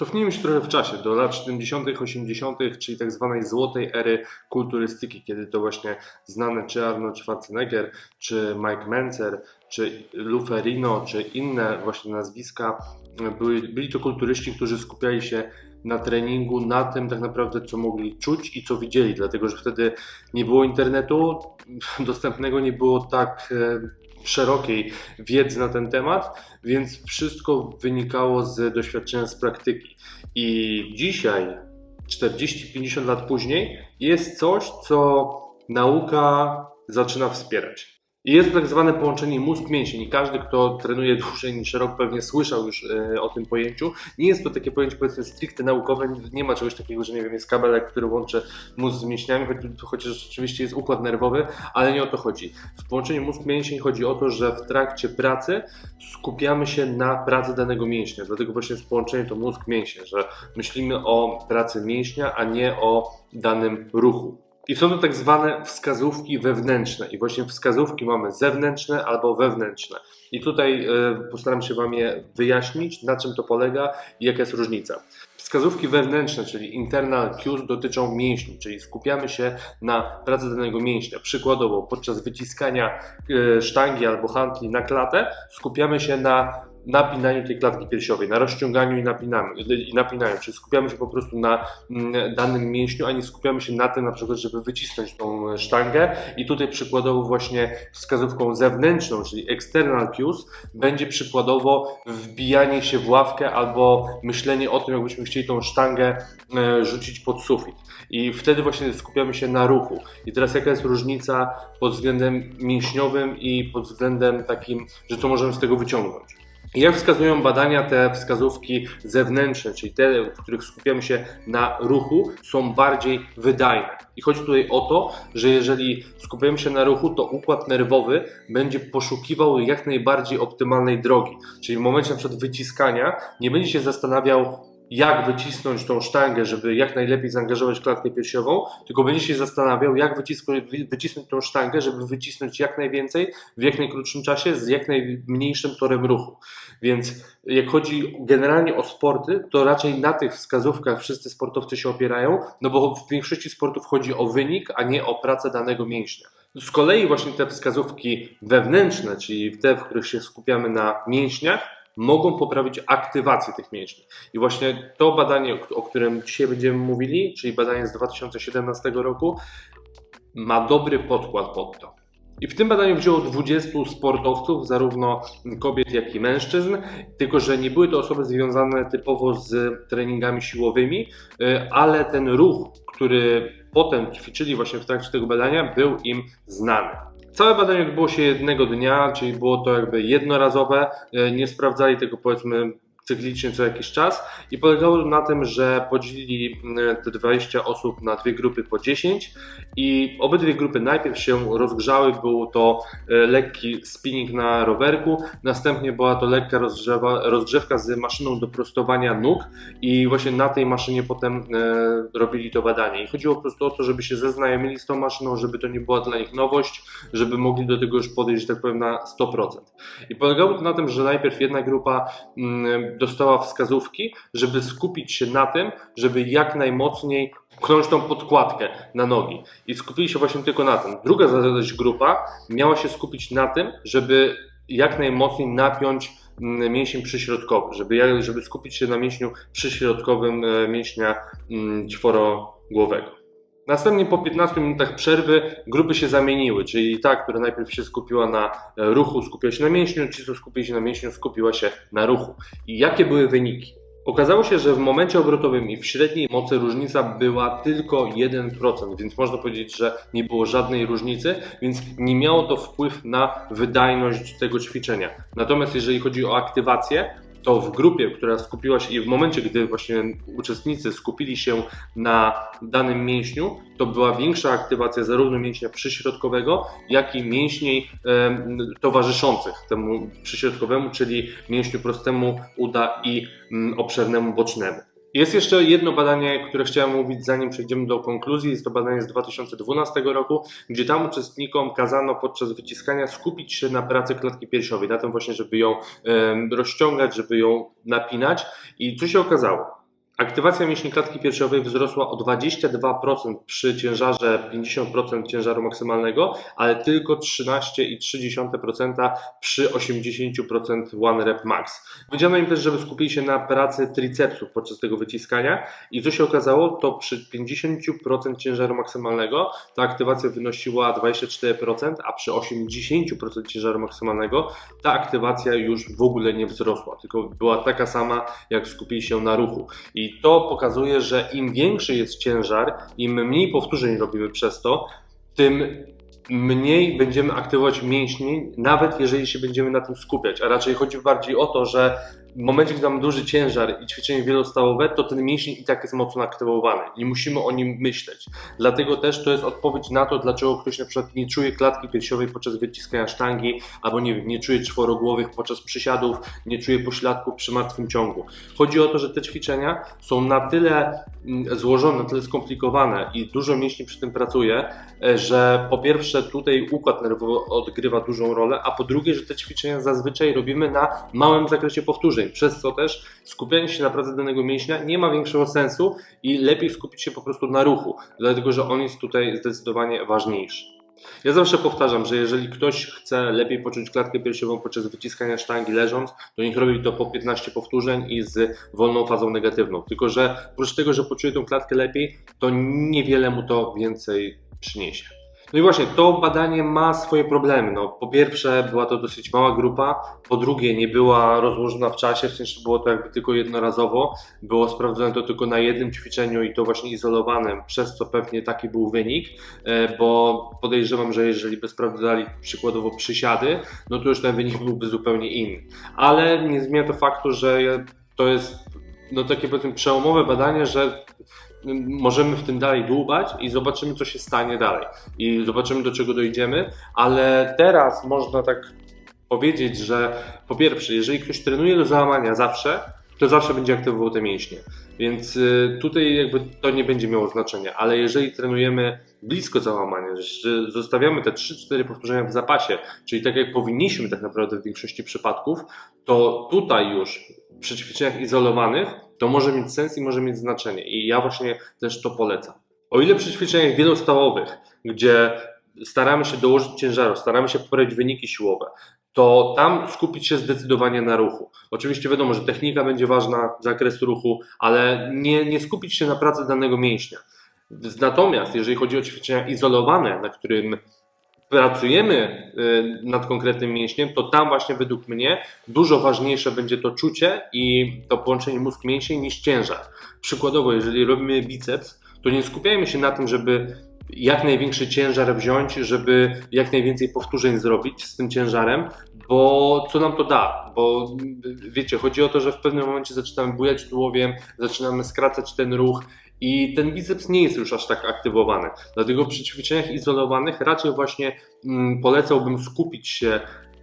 Cofnijmy się trochę w czasie, do lat 70., 80., czyli tak zwanej złotej ery kulturystyki, kiedy to właśnie znane czy Arnold Schwarzenegger, czy Mike Menzer, czy Lou Ferrino, czy inne właśnie nazwiska, byli, byli to kulturyści, którzy skupiali się na treningu, na tym tak naprawdę, co mogli czuć i co widzieli, dlatego że wtedy nie było internetu, dostępnego nie było tak e, szerokiej wiedzy na ten temat, więc wszystko wynikało z doświadczenia z praktyki. I dzisiaj, 40-50 lat później, jest coś, co nauka zaczyna wspierać. Jest to tak zwane połączenie mózg-mięsień każdy, kto trenuje dłużej niż rok pewnie słyszał już e, o tym pojęciu. Nie jest to takie pojęcie powiedzmy stricte naukowe, nie ma czegoś takiego, że nie wiem, jest kabelek, który łączy mózg z mięśniami, chociaż oczywiście jest układ nerwowy, ale nie o to chodzi. W połączeniu mózg-mięsień chodzi o to, że w trakcie pracy skupiamy się na pracy danego mięśnia, dlatego właśnie jest połączenie to mózg-mięśnie, że myślimy o pracy mięśnia, a nie o danym ruchu. I są to tak zwane wskazówki wewnętrzne. I właśnie wskazówki mamy zewnętrzne albo wewnętrzne. I tutaj e, postaram się Wam je wyjaśnić, na czym to polega i jaka jest różnica. Wskazówki wewnętrzne, czyli internal cues, dotyczą mięśni, czyli skupiamy się na pracy danego mięśnia. Przykładowo, podczas wyciskania e, sztangi albo handli na klatę, skupiamy się na napinaniu tej klatki piersiowej, na rozciąganiu i napinaniu, i napinaniu. Czyli skupiamy się po prostu na mm, danym mięśniu, a nie skupiamy się na tym, na przykład, żeby wycisnąć tą sztangę. I tutaj przykładowo właśnie wskazówką zewnętrzną, czyli external cues, będzie przykładowo wbijanie się w ławkę albo myślenie o tym, jakbyśmy chcieli tą sztangę e, rzucić pod sufit. I wtedy właśnie skupiamy się na ruchu. I teraz jaka jest różnica pod względem mięśniowym i pod względem takim, że co możemy z tego wyciągnąć? Jak wskazują badania, te wskazówki zewnętrzne, czyli te, w których skupiamy się na ruchu, są bardziej wydajne. I chodzi tutaj o to, że jeżeli skupiamy się na ruchu, to układ nerwowy będzie poszukiwał jak najbardziej optymalnej drogi. Czyli w momencie na przykład wyciskania nie będzie się zastanawiał, jak wycisnąć tą sztangę, żeby jak najlepiej zaangażować klatkę piersiową, tylko będzie się zastanawiał, jak wycisnąć, wycisnąć tą sztangę, żeby wycisnąć jak najwięcej w jak najkrótszym czasie z jak najmniejszym torem ruchu. Więc jak chodzi generalnie o sporty, to raczej na tych wskazówkach wszyscy sportowcy się opierają, no bo w większości sportów chodzi o wynik, a nie o pracę danego mięśnia. Z kolei właśnie te wskazówki wewnętrzne, czyli te, w których się skupiamy na mięśniach, mogą poprawić aktywację tych mięśni. I właśnie to badanie, o którym dzisiaj będziemy mówili, czyli badanie z 2017 roku, ma dobry podkład pod to. I w tym badaniu wzięło 20 sportowców, zarówno kobiet, jak i mężczyzn, tylko że nie były to osoby związane typowo z treningami siłowymi, y, ale ten ruch, który potem ćwiczyli właśnie w trakcie tego badania, był im znany. Całe badanie odbyło się jednego dnia, czyli było to jakby jednorazowe. E, nie sprawdzali tego powiedzmy cyklicznie co jakiś czas i polegało na tym, że podzielili mm, te 20 osób na dwie grupy po 10 i obydwie grupy najpierw się rozgrzały, był to e, lekki spinning na rowerku, następnie była to lekka rozgrzewa, rozgrzewka z maszyną do prostowania nóg i właśnie na tej maszynie potem e, robili to badanie. I chodziło po prostu o to, żeby się zeznajomili z tą maszyną, żeby to nie była dla nich nowość, żeby mogli do tego już podejść, tak powiem, na 100%. I polegało to na tym, że najpierw jedna grupa mm, dostała wskazówki, żeby skupić się na tym, żeby jak najmocniej pchnąć tą podkładkę na nogi. I skupili się właśnie tylko na tym. Druga zaś grupa miała się skupić na tym, żeby jak najmocniej napiąć mm, mięsień przyśrodkowy, żeby, żeby skupić się na mięśniu przyśrodkowym e, mięśnia mm, czworogłowego. Następnie po 15 minutach przerwy grupy się zamieniły, czyli ta, która najpierw się skupiła na e, ruchu, skupiła się na mięśniu, ci, co skupili się na mięśniu, skupiła się na ruchu. I jakie były wyniki? Okazało się, że w momencie obrotowym i w średniej mocy różnica była tylko 1%, więc można powiedzieć, że nie było żadnej różnicy, więc nie miało to wpływ na wydajność tego ćwiczenia. Natomiast jeżeli chodzi o aktywację, to w grupie, która skupiła się i w momencie, gdy właśnie uczestnicy skupili się na danym mięśniu, to była większa aktywacja zarówno mięśnia przyśrodkowego, jak i mięśni towarzyszących temu przyśrodkowemu, czyli mięśniu prostemu uda i m, obszernemu bocznemu. Jest jeszcze jedno badanie, które chciałem mówić, zanim przejdziemy do konkluzji. Jest to badanie z 2012 roku, gdzie tam uczestnikom kazano podczas wyciskania skupić się na pracy klatki piersiowej, na tym właśnie, żeby ją rozciągać, żeby ją napinać. I co się okazało? Aktywacja mięśni klatki piersiowej wzrosła o 22% przy ciężarze 50% ciężaru maksymalnego, ale tylko 13,3% przy 80% one rep max. Powiedziano im też, żeby skupili się na pracy tricepsów podczas tego wyciskania i co się okazało, to przy 50% ciężaru maksymalnego ta aktywacja wynosiła 24%, a przy 80% ciężaru maksymalnego ta aktywacja już w ogóle nie wzrosła, tylko była taka sama, jak skupili się na ruchu. I to pokazuje, że im większy jest ciężar, im mniej powtórzeń robimy przez to, tym mniej będziemy aktywować mięśni, nawet jeżeli się będziemy na tym skupiać. A raczej chodzi bardziej o to, że w momencie, gdy mamy duży ciężar i ćwiczenie wielostałowe, to ten mięsień i tak jest mocno aktywowany. Nie musimy o nim myśleć. Dlatego też to jest odpowiedź na to, dlaczego ktoś na przykład nie czuje klatki piersiowej podczas wyciskania sztangi, albo nie wiem, nie czuje czworogłowych podczas przysiadów, nie czuje pośladków przy martwym ciągu. Chodzi o to, że te ćwiczenia są na tyle mm, złożone, na tyle skomplikowane i dużo mięśni przy tym pracuje, e, że po pierwsze tutaj układ nerwowy odgrywa dużą rolę, a po drugie, że te ćwiczenia zazwyczaj robimy na małym zakresie powtórzeń przez co też skupianie się na pracy danego mięśnia nie ma większego sensu i lepiej skupić się po prostu na ruchu, dlatego że on jest tutaj zdecydowanie ważniejszy. Ja zawsze powtarzam, że jeżeli ktoś chce lepiej poczuć klatkę piersiową podczas wyciskania sztangi leżąc, to niech robi to po 15 powtórzeń i z wolną fazą negatywną. Tylko, że oprócz tego, że poczuje tą klatkę lepiej, to niewiele mu to więcej przyniesie. No i właśnie, to badanie ma swoje problemy. No, po pierwsze, była to dosyć mała grupa, po drugie, nie była rozłożona w czasie, w sensie było to jakby tylko jednorazowo, było sprawdzone to tylko na jednym ćwiczeniu i to właśnie izolowanym, przez co pewnie taki był wynik, e, bo podejrzewam, że jeżeli by sprawdzali przykładowo przysiady, no to już ten wynik byłby zupełnie inny. Ale nie zmienia to faktu, że to jest no takie powiedzmy przełomowe badanie, że możemy w tym dalej dłubać i zobaczymy, co się stanie dalej. I zobaczymy, do czego dojdziemy, ale teraz można tak powiedzieć, że po pierwsze, jeżeli ktoś trenuje do załamania zawsze, to zawsze będzie aktywował te mięśnie. Więc y, tutaj jakby to nie będzie miało znaczenia, ale jeżeli trenujemy blisko załamania, że zostawiamy te 3-4 powtórzenia w zapasie, czyli tak jak powinniśmy tak naprawdę w większości przypadków, to tutaj już przy ćwiczeniach izolowanych to może mieć sens i może mieć znaczenie. I ja właśnie też to polecam. O ile przy ćwiczeniach wielostałowych, gdzie staramy się dołożyć ciężaru, staramy się poprawić wyniki siłowe, to tam skupić się zdecydowanie na ruchu. Oczywiście wiadomo, że technika będzie ważna, zakres ruchu, ale nie, nie skupić się na pracy danego mięśnia. Natomiast jeżeli chodzi o ćwiczenia izolowane, na którym pracujemy y, nad konkretnym mięśniem, to tam właśnie według mnie dużo ważniejsze będzie to czucie i to połączenie mózg-mięsień niż ciężar. Przykładowo, jeżeli robimy biceps, to nie skupiajmy się na tym, żeby jak największy ciężar wziąć, żeby jak najwięcej powtórzeń zrobić z tym ciężarem, bo co nam to da? Bo wiecie, chodzi o to, że w pewnym momencie zaczynamy bujać tułowiem, zaczynamy skracać ten ruch i ten biceps nie jest już aż tak aktywowany. Dlatego przy ćwiczeniach izolowanych raczej właśnie mm, polecałbym skupić się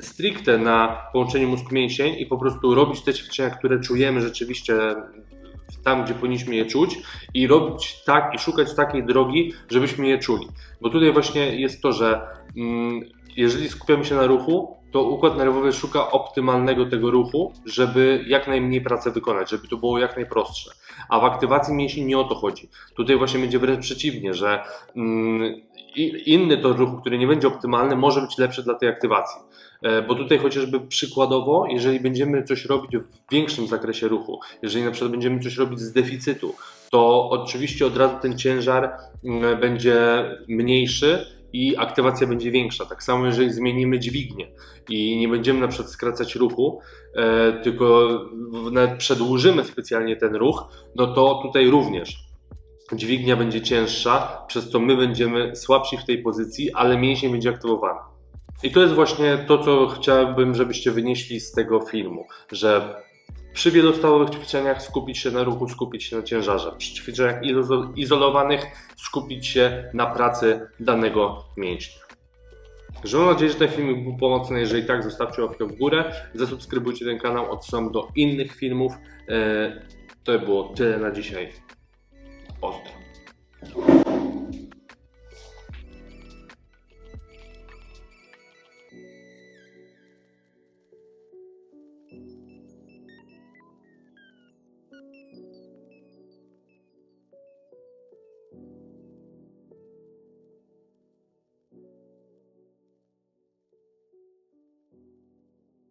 stricte na połączeniu mózg-mięsień i po prostu robić te ćwiczenia, które czujemy rzeczywiście tam, gdzie powinniśmy je czuć i robić tak i szukać takiej drogi, żebyśmy je czuli. Bo tutaj właśnie jest to, że mm, jeżeli skupiamy się na ruchu, to układ nerwowy szuka optymalnego tego ruchu, żeby jak najmniej pracy wykonać, żeby to było jak najprostsze. A w aktywacji mięśni nie o to chodzi. Tutaj właśnie będzie wręcz przeciwnie, że mm, inny to ruchu, który nie będzie optymalny, może być lepszy dla tej aktywacji. E, bo tutaj chociażby przykładowo, jeżeli będziemy coś robić w większym zakresie ruchu, jeżeli na przykład będziemy coś robić z deficytu, to oczywiście od razu ten ciężar mm, będzie mniejszy, i aktywacja będzie większa. Tak samo, jeżeli zmienimy dźwignię i nie będziemy na przykład skracać ruchu, e, tylko nawet przedłużymy specjalnie ten ruch, no to tutaj również dźwignia będzie cięższa, przez co my będziemy słabsi w tej pozycji, ale mięsień będzie aktywowany. I to jest właśnie to, co chciałbym, żebyście wynieśli z tego filmu, że przy wielostałowych ćwiczeniach skupić się na ruchu, skupić się na ciężarze. Przy ćwiczeniach izolowanych skupić się na pracy danego mięśnia. Że mam nadzieję, że ten filmik był pomocny. Jeżeli tak, zostawcie łapkę w górę, zasubskrybujcie ten kanał, odsyłam do innych filmów. E, to było tyle na dzisiaj. Ostro.